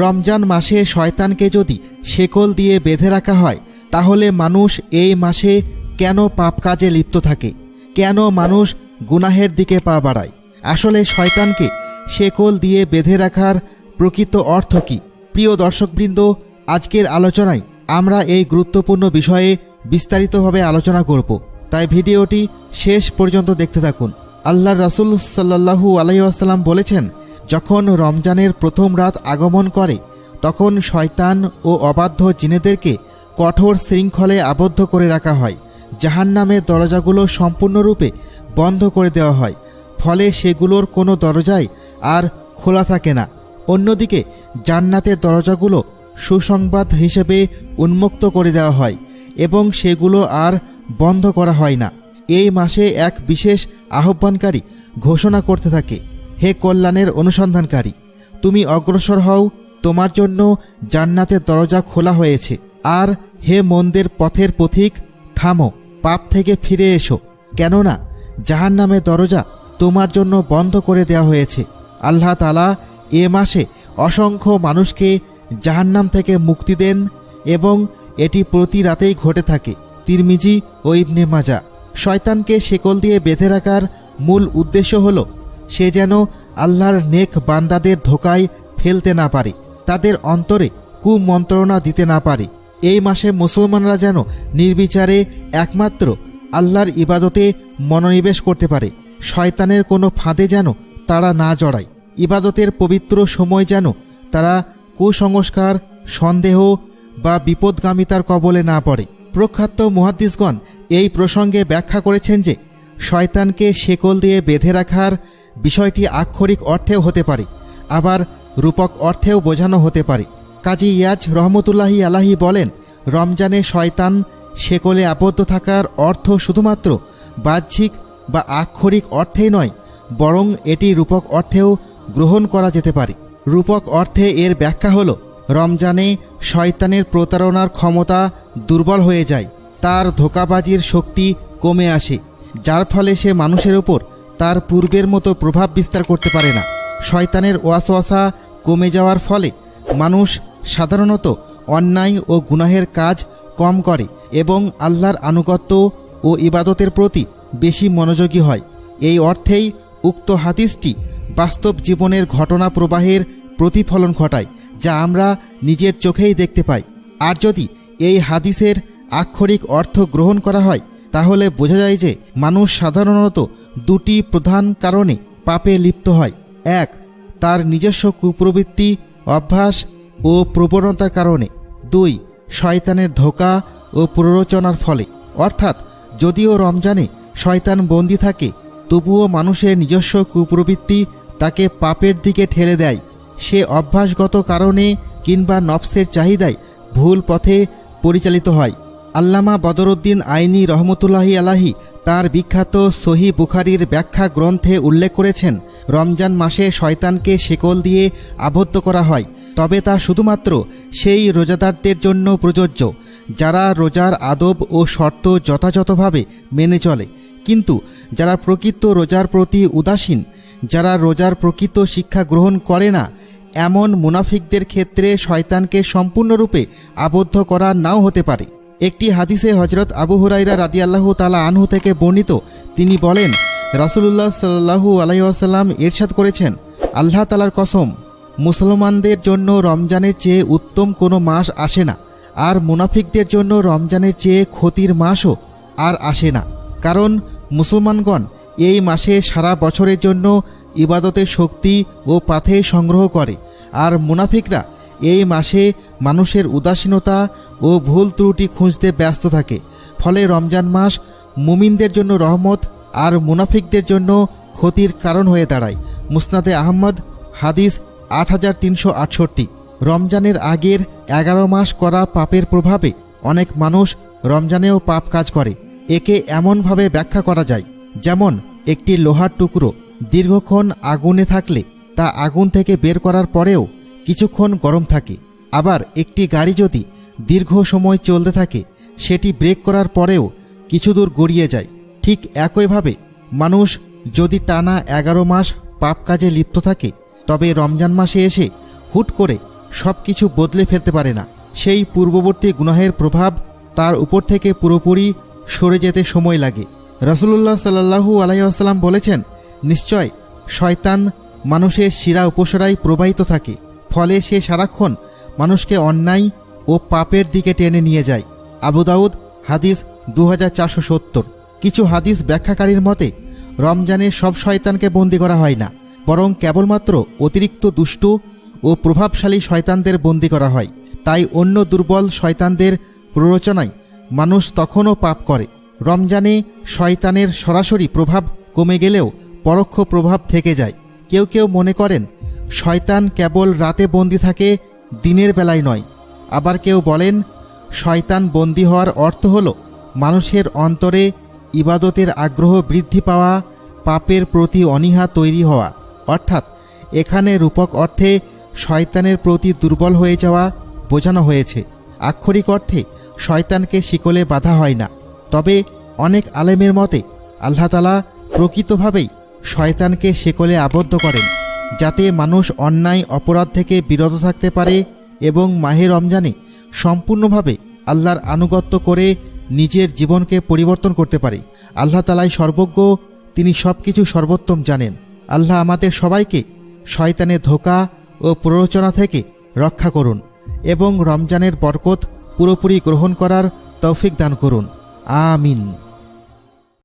রমজান মাসে শয়তানকে যদি শেকল দিয়ে বেঁধে রাখা হয়, তাহলে মানুষ এই মাসে কেন পাপ কাজে লিপ্ত থাকে? কেন মানুষ গুনাহের দিকে পা বাড়ায়? আসলে শয়তানকে শেকল দিয়ে বেঁধে রাখার প্রকৃত অর্থ কী? প্রিয় দর্শকবৃন্দ, আজকের আলোচনায় আমরা এই গুরুত্বপূর্ণ বিষয়ে বিস্তারিতভাবে আলোচনা করব। তাই ভিডিওটি শেষ পর্যন্ত দেখতে থাকুন। আল্লাহ রাসুল সাল্লাহু আলহিউসাল্লাম বলেছেন যখন রমজানের প্রথম রাত আগমন করে, তখন শয়তান ও অবাধ্য জিনেদেরকে কঠোর শৃঙ্খলে আবদ্ধ করে রাখা হয়। জাহান জাহান্নামের দরজাগুলো সম্পূর্ণরূপে বন্ধ করে দেওয়া হয়। ফলে সেগুলোর কোনো দরজাই আর খোলা থাকে না। অন্যদিকে জান্নাতের দরজাগুলো সুসংবাদ হিসেবে উন্মুক্ত করে দেওয়া হয় এবং সেগুলো আর বন্ধ করা হয় না। এই মাসে এক বিশেষ আহ্বানকারী ঘোষণা করতে থাকে। হে কল্যাণের অনুসন্ধানকারী, তুমি অগ্রসর হও, তোমার জন্য জান্নাতের দরজা খোলা হয়েছে। আর হে মন্দের পথের পথিক, থামো, পাপ থেকে ফিরে এসো। কেননা জাহান্নামের দরজা তোমার জন্য বন্ধ করে দেওয়া হয়েছে। আল্লাহ তালা এ মাসে অসংখ্য মানুষকে জাহান্নাম থেকে মুক্তি দেন এবং এটি প্রতি রাতেই ঘটে থাকে। তিরমিজি ও ইবনে মাজা শয়তানকে শেকল দিয়ে বেঁধে রাখার মূল উদ্দেশ্য হল সে যেন আল্লাহর নেক বান্দাদের ধোকায় ফেলতে না পারে, তাদের অন্তরে কুমন্ত্রণা দিতে না পারে। এই মাসে মুসলমানরা যেন নির্বিচারে একমাত্র আল্লাহর ইবাদতে মনোনিবেশ করতে পারে, শয়তানের কোনো ফাঁদে যেন তারা না জড়ায়। ইবাদতের পবিত্র সময় যেন তারা কুসংস্কার, সন্দেহ বা বিপদগামিতার কবলে না পড়ে। প্রখ্যাত মুহাদ্দিসগণ এই প্রসঙ্গে ব্যাখ্যা করেছেন যে, শয়তানকে শেকল দিয়ে বেঁধে রাখার বিষয়টি আক্ষরিক অর্থেও হতে পারে, আবার রূপক অর্থেও বোঝানো হতে পারে। কাজী ইয়াজ রহমতুল্লাহি আলাহি বলেন, রমজানে শয়তান শেকলে আবদ্ধ থাকার অর্থ শুধুমাত্র বাহ্যিক বা আক্ষরিক অর্থেই নয়, বরং এটি রূপক অর্থেও গ্রহণ করা যেতে পারে। রূপক অর্থে এর ব্যাখ্যা হল, রমজানে শয়তানের প্রতারণার ক্ষমতা দুর্বল হয়ে যায়, তার ধোকাবাজির শক্তি কমে আসে, যার ফলে সে মানুষের ওপর তার পূর্বের মতো প্রভাব বিস্তার করতে পারে না। শয়তানের ওয়াসওয়াসা কমে যাওয়ার ফলে মানুষ সাধারণত অন্যায় ও গুনাহের কাজ কম করে এবং আল্লাহর আনুগত্য ও ইবাদতের প্রতি বেশি মনোযোগী হয়। এই অর্থেই উক্ত হাদিসটি বাস্তব জীবনের ঘটনা প্রবাহের প্রতিফলন ঘটায়, যা আমরা নিজের চোখেই দেখতে পাই। আর যদি এই হাদিসের আক্ষরিক অর্থ গ্রহণ করা হয় তাহলে বোঝা যায় যে মানুষ সাধারণত দুটি প্রধান কারণে পাপে লিপ্ত হয়। এক, তার নিজস্ব কুপ্রবৃত্তি, অভ্যাস ও প্রবণতার কারণে। দুই, শয়তানের ধোকা ও প্ররোচনার ফলে। অর্থাৎ যদিও রমজানে শয়তান বন্দি থাকে, তবুও মানুষের নিজস্ব কুপ্রবৃত্তি তাকে পাপের দিকে ঠেলে দেয়। সে অভ্যাসগত কারণে কিংবা নফসের চাহিদায় ভুল পথে পরিচালিত হয়। আল্লামা বদরুদ্দিন আইনি রহমতুল্লাহি আলাহি তার বিখ্যাত সহি বুখারির ব্যাখ্যা গ্রন্থে উল্লেখ করেছেন, রমজান মাসে শয়তানকে শেকল দিয়ে আবদ্ধ করা হয়, তবে তা শুধুমাত্র সেই রোজাদারদের জন্য প্রযোজ্য, যারা রোজার আদব ও শর্ত যথাযথভাবে মেনে চলে। কিন্তু যারা প্রকৃত রোজার প্রতি উদাসীন, যারা রোজার প্রকৃত শিক্ষা গ্রহণ করে না, এমন মুনাফিকদের ক্ষেত্রে শয়তানকে সম্পূর্ণরূপে আবদ্ধ করা নাও হতে পারে। একটি হাদিসে হজরত আবু হুরাইরা রাদিয়াল্লাহু তালা আনহু থেকে বর্ণিত, তিনি বলেন, রাসুলুল্লাহ সাল্লাহু আলাইসাল্লাম এরশাদ করেছেন, আল্লাহ তালার কসম, মুসলমানদের জন্য রমজানের চেয়ে উত্তম কোনো মাস আসে না, আর মুনাফিকদের জন্য রমজানের চেয়ে ক্ষতির মাসও আর আসে না। কারণ মুসলমানগণ এই মাসে সারা বছরের জন্য ইবাদতের শক্তি ও পাথে সংগ্রহ করে, আর মুনাফিকরা এই মাসে মানুষের উদাসীনতা ও ভুল ত্রুটি খুঁজতে ব্যস্ত থাকে। ফলে রমজান মাস মুমিনদের জন্য রহমত আর মুনাফিকদের জন্য ক্ষতির কারণ হয়ে দাঁড়ায়। মুসনাদে আহমদ, হাদিস আট হাজার তিনশো আটষট্টি। রমজানের আগের এগারো মাস করা পাপের প্রভাবে অনেক মানুষ রমজানেও পাপ কাজ করে। একে এমনভাবে ব্যাখ্যা করা যায়, যেমন একটি লোহার টুকরো দীর্ঘক্ষণ আগুনে থাকলে তা আগুন থেকে বের করার পরেও কিছুক্ষণ গরম থাকে। আবার একটি গাড়ি যদি দীর্ঘ সময় চলতে থাকে, সেটি ব্রেক করার পরেও কিছু দূর গড়িয়ে যায়। ঠিক একইভাবে মানুষ যদি টানা এগারো মাস পাপ কাজে লিপ্ত থাকে, তবে রমজান মাসে এসে হুট করে সব কিছু বদলে ফেলতে পারে না। সেই পূর্ববর্তী গুনাহের প্রভাব তার উপর থেকে পুরোপুরি সরে যেতে সময় লাগে। রসুল্লাহ সাল্লাহু আলাইসাল্লাম বলেছেন, নিশ্চয় শয়তান মানুষের শিরা উপসরায় প্রবাহিত থাকে, ফলে সে সারাক্ষণ মানুষকে অন্যায় ও পাপের দিকে টেনে নিয়ে যায়। আবু দাউদ, হাদিস দু হাজার চারশো সত্তর। কিছু হাদিস ব্যাখ্যাকারীর মতে, রমজানে সব শয়তানকে বন্দি করা হয় না, বরং কেবলমাত্র অতিরিক্ত দুষ্টু ও প্রভাবশালী শয়তানদের বন্দি করা হয়। তাই অন্য দুর্বল শয়তানদের প্ররোচনায় মানুষ তখনও পাপ করে। রমজানে শয়তানের সরাসরি প্রভাব কমে গেলেও পরোক্ষ প্রভাব থেকে যায়। কেউ কেউ মনে করেন, শয়তান কেবল রাতে বন্দি থাকে দিনের বেলায় নয়। আবার কেউ বলেন, শয়তান বন্দি হওয়ার অর্থ হল, মানুষের অন্তরে ইবাদতের আগ্রহ বৃদ্ধি পাওয়া, পাপের প্রতি অনীহা তৈরি হওয়া। অর্থাৎ, এখানে রূপক অর্থে শয়তানের প্রতি দুর্বল হয়ে যাওয়া বোঝানো হয়েছে। আক্ষরিক অর্থে, শয়তানকে শিকলে বাধা হয় না। তবে অনেক আলেমের মতে আল্লাহতালা প্রকৃতভাবেই শয়তানকে শেকলে আবদ্ধ করেন। যাতে মানুষ অন্যায়, অপরাধ থেকে বিরত থাকতে পারে এবং মাহে রমজানে সম্পূর্ণভাবে আল্লাহর আনুগত্য করে নিজের জীবনকে পরিবর্তন করতে পারে। আল্লাহ তালাই সর্বজ্ঞ, তিনি সব কিছু সর্বোত্তম জানেন। আল্লাহ আমাদের সবাইকে শয়তানের ধোকা ও প্ররোচনা থেকে রক্ষা করুন এবং রমজানের বরকত পুরোপুরি গ্রহণ করার তৌফিক দান করুন। আমিন।